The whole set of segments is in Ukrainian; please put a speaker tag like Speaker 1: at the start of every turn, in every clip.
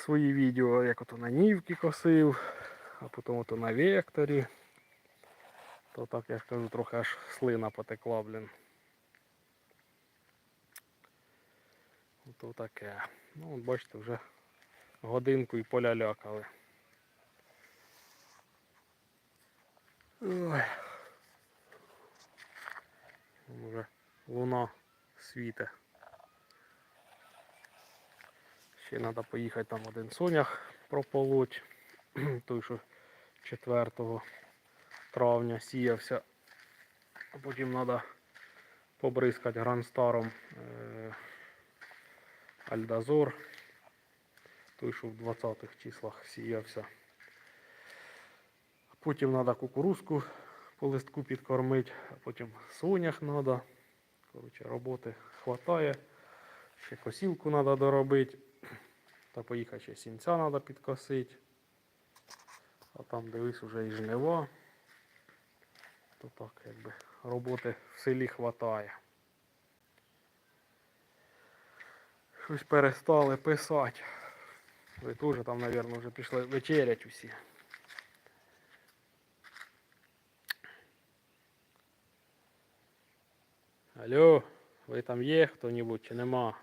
Speaker 1: свої відео, як ото на нівки косив, а потім ото на векторі. То так я ж кажу, трохи аж слина потекла, блін. Ото таке. Ну, от бачите, вже годинку і поля лякали. Ой. Вон Уже луна світе. Ще треба поїхати там один сонях прополоть. Той, що 4 травня сіявся. А потім треба побризкати гранстаром е, Альдазор. Той, що в 20-х числах сіявся. Потім треба кукурузку по листку підкормити, а потім сонях треба. Коротше, роботи хватає. Ще косілку треба доробити. Та поїхати ще сінця треба підкосити. А там дивись уже і жнива. То так, якби роботи в селі хватає. Щось перестали писати. Ви теж там, мабуть, вже пішли вечерять усі. Алло, ви там є хто-небудь чи нема?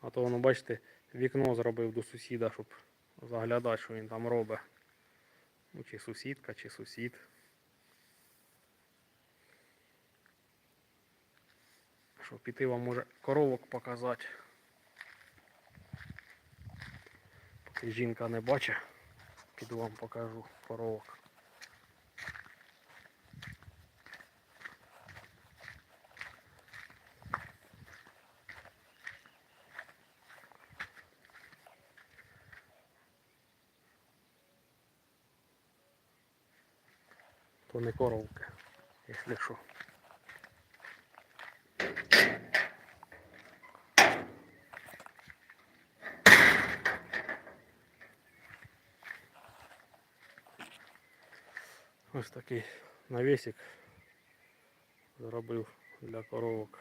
Speaker 1: А то воно, бачите, вікно зробив до сусіда, щоб заглядати, що він там робить. Ну, чи сусідка, чи сусід. Що піти вам може коровок показати. Поки жінка не бачить, піду вам покажу коровок. То не коровки, якщо що. Ось такий навісик зробив для коровок.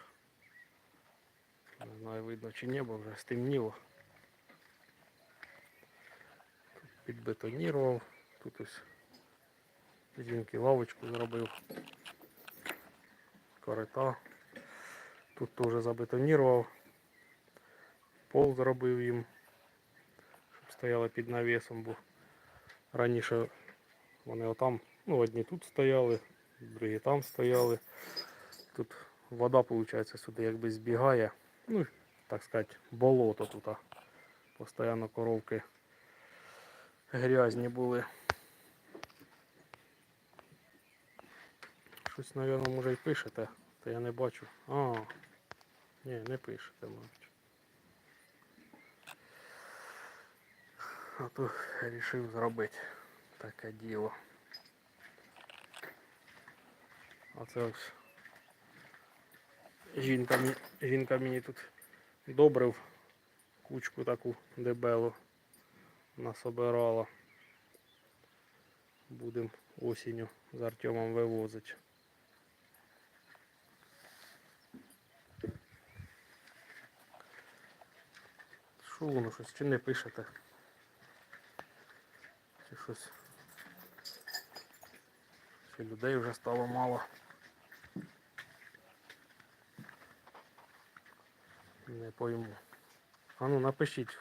Speaker 1: Не знаю, видно чи ні, бо вже стемніло. Підбетонірував, тут ось жінки лавочку зробив. Корита. Тут теж забетонірував. Пол зробив їм, щоб стояли під навісом, бо раніше вони отам, ну одні тут стояли, другі там стояли. Тут вода, виходить, сюди якби збігає. Ну, так сказати, болото тут. Постійно коровки грязні були. Щось, мабуть, може і пишете, то я не бачу. А, ні, не пишете, мабуть. А то вирішив зробити таке діло. А це ось жінка, мені- жінка мені тут добрив кучку таку дебелу насобирала. Будемо осінню з Артемом вивозити. Що воно щось чи не пишете? Чи щось? Чи людей вже стало мало? Не пойму. А ну напишіть,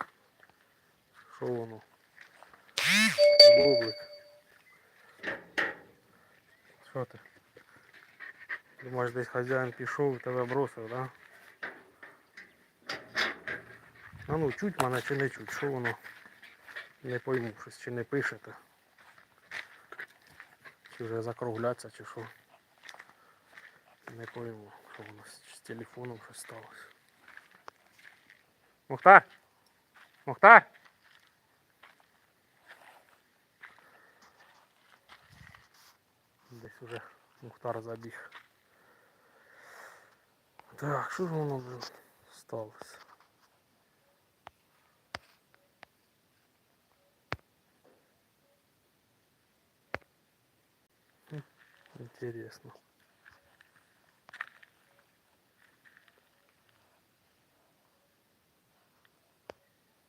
Speaker 1: що воно. Бублик. Що ти? Думаєш, десь хазяїн пішов і тебе бросив, да? А ну чуть мене чи не чуть, що воно? Не пойму щось, чи не пишете. Чи вже закругляться, чи що. Не пойму, що воно з, телефоном щось сталося. Мухтар! Мухтар! Десь уже Мухтар забіг. Так, що ж воно блин, сталося? Интересно.